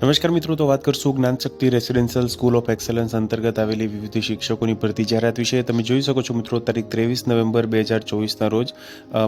નમસ્કાર મિત્રો, તો વાત કરશું Gyan Shakti residential school of excellence અંતર્ગત આવેલી વિવિધ શિક્ષકોની ભરતી જાહેરાત વિશે. તમે જોઈ શકો છો મિત્રો, તારીખ ત્રેવીસ નવેમ્બર બે હજાર ચોવીસના રોજ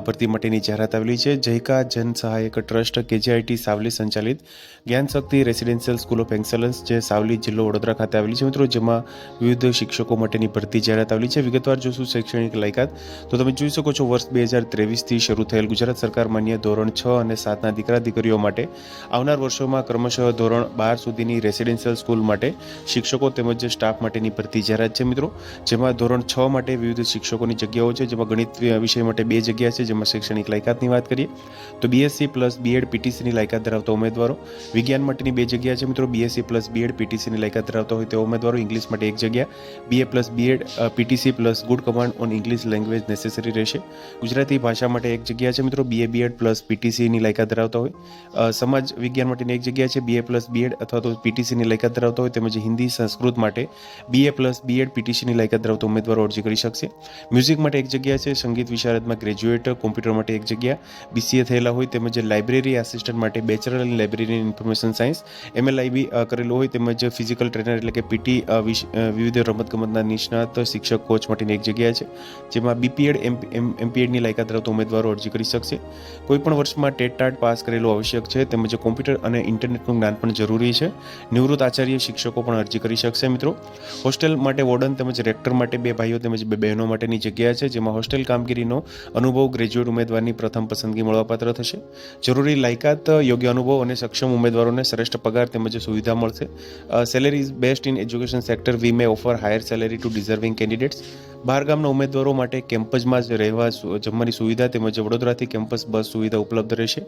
ભરતી માટેની જાહેરાત આવેલી છે, જયકા જન સહાયક ટ્રસ્ટ કેજીઆઈટી સાવલી સંચાલિત Gyan Shakti residential school of excellence જે સાવલી જિલ્લો વડોદરા ખાતે આવેલી છે મિત્રો, જેમાં વિવિધ શિક્ષકો માટેની ભરતી જાહેરાત આવેલી છે. વિગતવાર જોશું શૈક્ષણિક લાયકાત. તો તમે જોઈ શકો છો, વર્ષ બે હજાર ત્રેવીસથી શરૂ થયેલ ગુજરાત સરકાર માન્ય ધોરણ છ અને સાતના દીકરા દીકરીઓ માટે આવનાર વર્ષોમાં ક્રમશઃ ધોરણ બાર સુધીની રેસિડેન્શિયલ સ્કૂલ માટે શિક્ષકો તેમજ સ્ટાફ માટેની ભરતી જાહેરાત છે મિત્રો. જેમાં ધોરણ છ માટે વિવિધ શિક્ષકોની જગ્યાઓ છે. જેમાં ગણિત વિષય માટે બે જગ્યા છે. જેમાં શૈક્ષણિક લાયકાતની વાત કરીએ, તો બીએસસી પ્લસ બીએડ પીટીસીની લાયકાત ધરાવતા ઉમેદવારો. વિજ્ઞાન માટેની બે જગ્યા છે મિત્રો. બીએસસી પ્લસ બીએડ પીટીસીની લાયકાત ધરાવતા હોય તેવા ઉમેદવારો. ઇંગ્લિશ માટે એક જગ્યા. BA plus B Ed PTC plus good command on English language necessary રહેશે. ગુજરાતી ભાષા માટે એક જગ્યા છે મિત્રો. બીએ બીએડ પ્લસ પીટીસીની લાયકાત ધરાવતા હોય. સમાજ વિજ્ઞાન માટેની એક જગ્યા છે. બીએ પ્લસ બીએડ અથવા તો પીટીસીની લાયકાત ધરાવતા હોય તેમજ હિન્દી સંસ્કૃત માટે બીએ પ્લસ બીએડ પીટીસીની લાયકાત ધરાવતા ઉમેદવારો અરજી કરી શકશે. મ્યુઝિક માટે એક જગ્યા છે, સંગીત વિશારદમાં ગ્રેજ્યુએટ કોમ્પ્યુટર માટે એક જગ્યા બીસીએ થયેલા હોય તેમજ લાઇબ્રેરી આસિસ્ટન્ટ માટે bachelor in library information science MLIB કરેલું હોય તેમજ ફિઝિકલ ટ્રેનર એટલે કે પીટી વિવિધ રમતગમતના નિષ્ણાત શિક્ષક કોચ માટેની એક જગ્યા છે, જેમાં બીપીએડ એમપીએડની લાયકાત ધરાવતા ઉમેદવારો અરજી કરી શકશે. કોઈપણ વર્ષમાં ટેટ, ટાટ પાસ કરેલું આવશ્યક છે તેમજ કોમ્પ્યુટર અને ઇન્ટરનેટનું જ્ઞાન પણ જરૂરી છે. નિવૃત્ત આચાર્ય શિક્ષકો પણ અરજી કરી શકશે મિત્રો. હોસ્ટેલ માટે વોર્ડન તેમજ રેક્ટર માટે બે ભાઈઓ તેમજ બે બહેનો માટેની જગ્યા છે, જેમાં હોસ્ટેલ કામગીરીનો અનુભવ ગ્રેજ્યુએટ ઉમેદવારની પ્રથમ પસંદગી મળવાપાત્ર થશે. જરૂરી લાયકાત, યોગ્ય અનુભવ અને સક્ષમ ઉમેદવારોને શ્રેષ્ઠ પગાર તેમજ સુવિધા મળશે. Salary best in education sector we may offer higher salary to deserving candidates બહારગામના ઉમેદવારો માટે કેમ્પસમાં જ રહેવા જમવાની સુવિધા તેમજ વડોદરાથી કેમ્પસ બસ સુવિધા ઉપલબ્ધ રહેશે.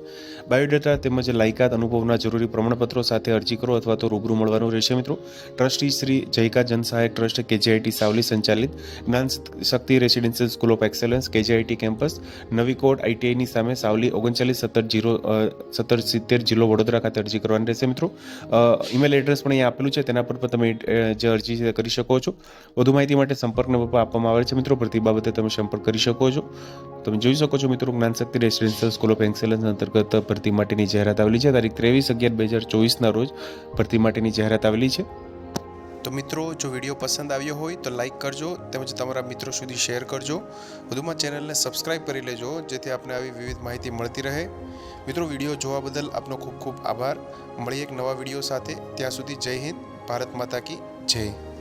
બાયોડેટા તેમજ લાયકાત અનુભવના જરૂરી પ્રમાણપત્રો સાથે અરજી કરો અથવા તો રૂબરૂ મળવાનું રહેશે મિત્રો. Trustee Shri Jayka Jansahayak trust KGIT Savli સંચાલિત. Gyan Shakti residential school of excellence KGIT campus. નવી કોટ આઈટીઆઈની સામે સાવલી ઓગણચાલીસ સત્તર જીરો સત્તર સિત્તેર જિલ્લો વડોદરા ખાતે અરજી કરવાની રહેશે મિત્રો. ઈમેલ એડ્રેસ પણ અહીંયા આપેલું છે. તેના પર પણ તમે જે અરજી કરી શકો છો. વધુ માહિતી માટે સંપર્ક નંબર પર આપવામાં આવે છે. મિત્રો પ્રતિ બાબતે તમે સંપર્ક કરી શકો છો. તમે જોઈ શકો છો, મિત્રો Gyanshakti residential school of excellence અંતર્ગત ભરતી માટેની જાહેરાત આવેલી છે. તારીખ ત્રેવીસ અગિયાર બે હજાર ચોવીસના રોજ ભરતી માટેની જાહેરાત આવેલી છે. તો મિત્રો, જો વીડિયો પસંદ આવ્યો હોય તો લાઈક કરજો તેમજ તમારા મિત્રો સુધી શેર કરજો. વધુમાં ચેનલને સબસ્ક્રાઇબ કરી લેજો, જેથી આપને આવી વિવિધ માહિતી મળતી રહે. મિત્રો, વીડિયો જોવા બદલ આપનો ખૂબ ખૂબ આભાર. મળીએ એક નવા વીડિયો સાથે. ત્યાં સુધી જય હિન્દ, ભારત માતા કી જય.